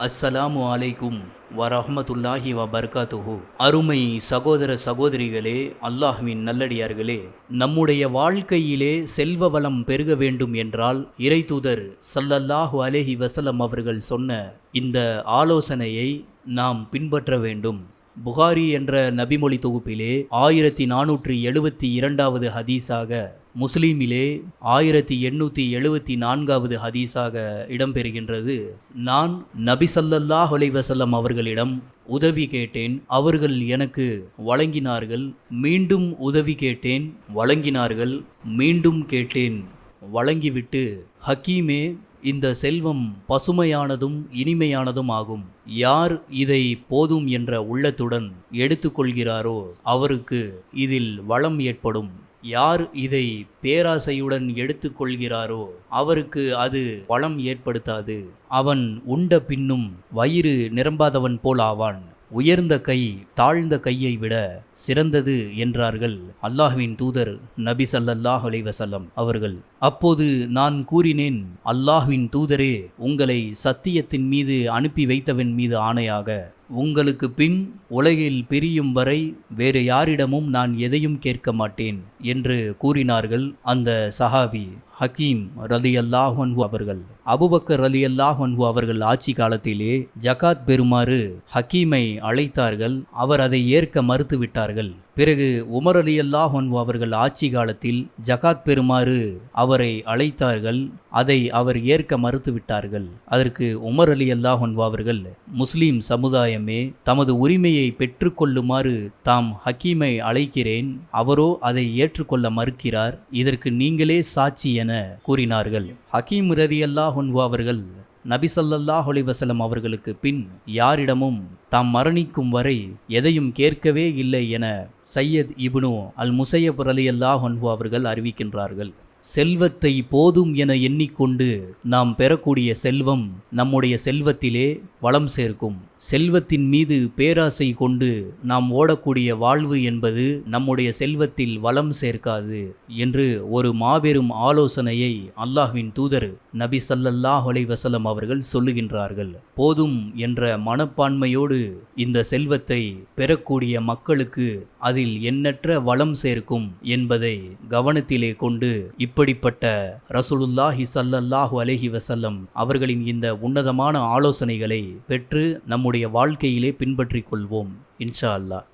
அஸ்ஸலாமு அலைக்கும் வரஹமத்துல்லாஹி வபர்காத்துஹு. அருமை சகோதர சகோதரிகளே அல்லாஹ்வின் நல்லடியார்களே நம்முடைய வாழ்க்கையிலே செல்வ வளம் பெருக வேண்டும் என்றால் இறைதூதர் சல்லல்லாஹு அலைஹி வசலம் அவர்கள் சொன்ன இந்த ஆலோசனையை நாம் பின்பற்ற வேண்டும். புகாரி என்ற நபிமொழி தொகுப்பிலே ஆயிரத்தி நானூற்றி எழுபத்தி இரண்டாவது ஹதீஸாக முஸ்லீமிலே ஆயிரத்தி எண்ணூற்றி எழுபத்தி நான்காவது ஹதீஸாக இடம்பெறுகின்றது. நான் நபி ஸல்லல்லாஹு அவர்களிடம் உதவி கேட்டேன். அவர்கள் எனக்கு வழங்கினார்கள். மீண்டும் உதவி கேட்டேன். வழங்கினார்கள். மீண்டும் கேட்டேன். வழங்கிவிட்டு ஹக்கீமே இந்த செல்வம் பசுமையானதும் இனிமையானதும் ஆகும் யார் இதை போதும் என்ற உள்ளத்துடன் எடுத்துக்கொள்கிறாரோ அவருக்கு இதில் வளம் ஏற்படும். யார் இதை பேராசையுடன் எடுத்துக்கொள்கிறாரோ அவருக்கு அது வளம் ஏற்படுத்தாது. அவன் உண்ட பின்னும் வயிறு நிரம்பாதவன் போல் ஆவான் உயர்ந்த கை தாழ்ந்த கையை விட சிறந்தது என்றார்கள் அல்லாஹ்வின் தூதர் நபி சல்லல்லாஹ் அலைவசல்லம் அவர்கள். அப்போது நான் கூறினேன் அல்லாஹ்வின் தூதரே உங்களை சத்தியத்தின் மீது அனுப்பி வைத்தவன் மீது ஆணையாக உங்களுக்கு பின் உலகில் பிரியும் வரை வேறு யாரிடமும் நான் எதையும் கேட்க மாட்டேன் என்று கூறினார்கள் அந்த சஹாபி ஹக்கீம் ரலி அல்லாஹன்ஹு அவர்கள். அபுபக்கர் ரலி அல்லாஹன்ஹு அவர்கள் ஆட்சி காலத்திலே ஜகாத் பெறுமாறு ஹக்கீமை அழைத்தார்கள் அவர் அதை ஏற்க மறுத்துவிட்டார்கள். பிறகு உமர் அலி அல்லாஹன்ஹு அவர்கள் ஆட்சி காலத்தில் ஜகாத் பெறுமாறு அவரை அழைத்தார்கள். அதை அவர் ஏற்க மறுத்துவிட்டார்கள். அதற்கு உமர் அலி அல்லாஹன்ஹு அவர்கள் முஸ்லீம் சமுதாயமே தமது உரிமையை பெற்றுக்கொள்ளுமாறு தாம் ஹக்கீமை அழைக்கிறேன். அவரோ அதை ஏற்றுக்கொள்ள மறுக்கிறார். இதற்கு நீங்களே சாட்சி என கூறினார்கள். ஹக்கீம் ரதி அல்லாஹன்ஹு அவர்கள் நபி ஸல்லல்லாஹு அவர்களுக்கு பின் யாரிடமும் தாம் மரணிக்கும் வரை எதையும் கேட்கவே இல்லை என சையத் இப்னு அல் முசையப் அலி அல்லாஹன்ஹு அவர்கள் அறிவிக்கின்றார்கள். செல்வத்தை போதும் என எண்ணிக்கொண்டு நாம் பெறக்கூடிய செல்வம் நம்முடைய செல்வத்திலே வளம் சேர்க்கும். செல்வத்தின் மீது பேராசை கொண்டு நாம் ஓடக்கூடிய வாழ்வு என்பது நம்முடைய செல்வத்தில் வளம் சேர்க்காது என்று ஒரு மாபெரும் ஆலோசனையை அல்லாஹ்வின் தூதர் நபி சல்லல்லாஹ் அலைஹி அவர்கள் சொல்லுகின்றார்கள். போதும் என்ற மனப்பான்மையோடு இந்த செல்வத்தை பெறக்கூடிய மக்களுக்கு அதில் எண்ணற்ற வளம் சேர்க்கும் என்பதை கவனத்திலே கொண்டு இப்படிப்பட்ட ரசூலுல்லாஹி சல்லல்லாஹு அலஹி வசல்லம் அவர்களின் இந்த உன்னதமான ஆலோசனைகளை பெற்று நம்முடைய வாழ்க்கையிலே பின்பற்றிக் கொள்வோம். இன்ஷா அல்லாஹ்.